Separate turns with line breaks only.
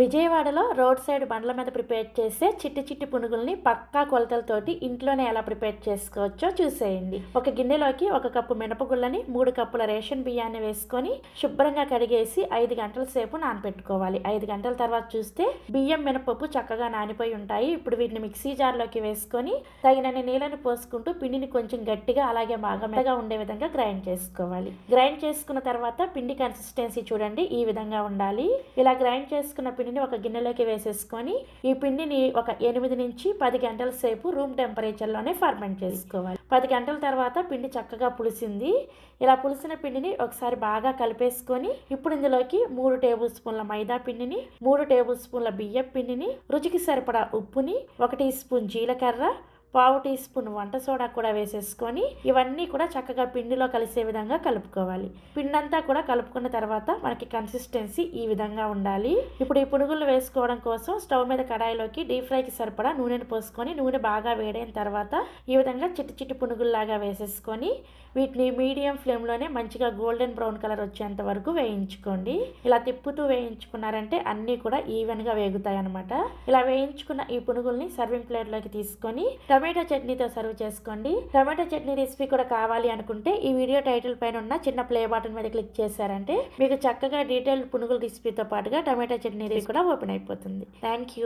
విజయవాడలో road side బండ్ల మీద prepare చేసే చిట్టి చిట్టి పునుగుల్ని పక్కా కొలతలతోటి ఇంట్లోనే ఎలా ప్రిపేర్ చేసుకోవచ్చో చూసేయండి. ఒక గిన్నెలోకి ఒక కప్పు మినపగుళ్ళని మూడు కప్పుల రేషన్ బియ్యాన్ని వేసుకొని శుభ్రంగా కడిగేసి ఐదు గంటల సేపు నానబెట్టుకోవాలి ఐదు గంటల తర్వాత చూస్తే బియ్యం మినపప్పు చక్కగా నానిపోయి ఉంటాయి. ఇప్పుడు వీటిని మిక్సీ జార్లోకి వేసుకొని తగినన్ని నీళ్ళని పోసుకుంటూ పిండిని కొంచెం గట్టిగా అలాగే బాగా మెత్తగా ఉండే విధంగా గ్రైండ్ చేసుకోవాలి. గ్రైండ్ చేసుకున్న తర్వాత పిండి కన్సిస్టెన్సీ చూడండి ఈ విధంగా ఉండాలి. ఇలా గ్రైండ్ చేసుకున్న పిండి పిండిని ఒక గిన్నెలోకి వేసేసుకొని ఈ పిండిని ఒక ఎనిమిది నుంచి పది గంటల సేపు రూమ్ టెంపరేచర్లోనే ఫర్మెంట్ చేసుకోవాలి. పది గంటల తర్వాత పిండి చక్కగా పులిసింది. ఇలా పులిసిన పిండిని ఒకసారి బాగా కలిపేసుకొని ఇప్పుడు ఇందులోకి మూడు టేబుల్ స్పూన్ల మైదా పిండిని మూడు టేబుల్ స్పూన్ల బియ్యం పిండిని రుచికి సరిపడా ఉప్పుని ఒక టీ స్పూన్ జీలకర్ర పావు టీ స్పూన్ వంట సోడా కూడా వేసేసుకొని ఇవన్నీ కూడా చక్కగా పిండిలో కలిసే విధంగా కలుపుకోవాలి. పిండి అంతా కూడా కలుపుకున్న తర్వాత మనకి కన్సిస్టెన్సీ ఈ విధంగా ఉండాలి. ఇప్పుడు ఈ పునుగులు వేసుకోవడం కోసం స్టవ్ మీద కడాయిలోకి డీప్ ఫ్రైకి సరిపడా నూనెను పోసుకొని నూనె బాగా వేడైన తర్వాత ఈ విధంగా చిట్టి చిట్టి పునుగుల్లాగా వేసేసుకొని వీటిని మీడియం ఫ్లేమ్లోనే మంచిగా గోల్డెన్ బ్రౌన్ కలర్ వచ్చేంత వరకు వేయించుకోండి. ఇలా తిప్పుతూ వేయించుకున్నారంటే అన్నీ కూడా ఈవెన్గా వేగుతాయి అనమాట ఇలా వేయించుకున్న ఈ పునుగుల్ని సర్వింగ్ ప్లేట్లోకి తీసుకొని టమాటో చట్నీతో సర్వ్ చేసుకోండి. టమాటో చట్నీ రెసిపీ కూడా కావాలి అనుకుంటే ఈ వీడియో టైటిల్ పైన ఉన్న చిన్న ప్లే బటన్ మీద క్లిక్ చేశారంటే మీకు చక్కగా డీటెయిల్ పునుగుల రెసిపీతో పాటుగా టమాటో చట్నీ రెసిపీ కూడా ఓపెన్ అయిపోతుంది. Thank you.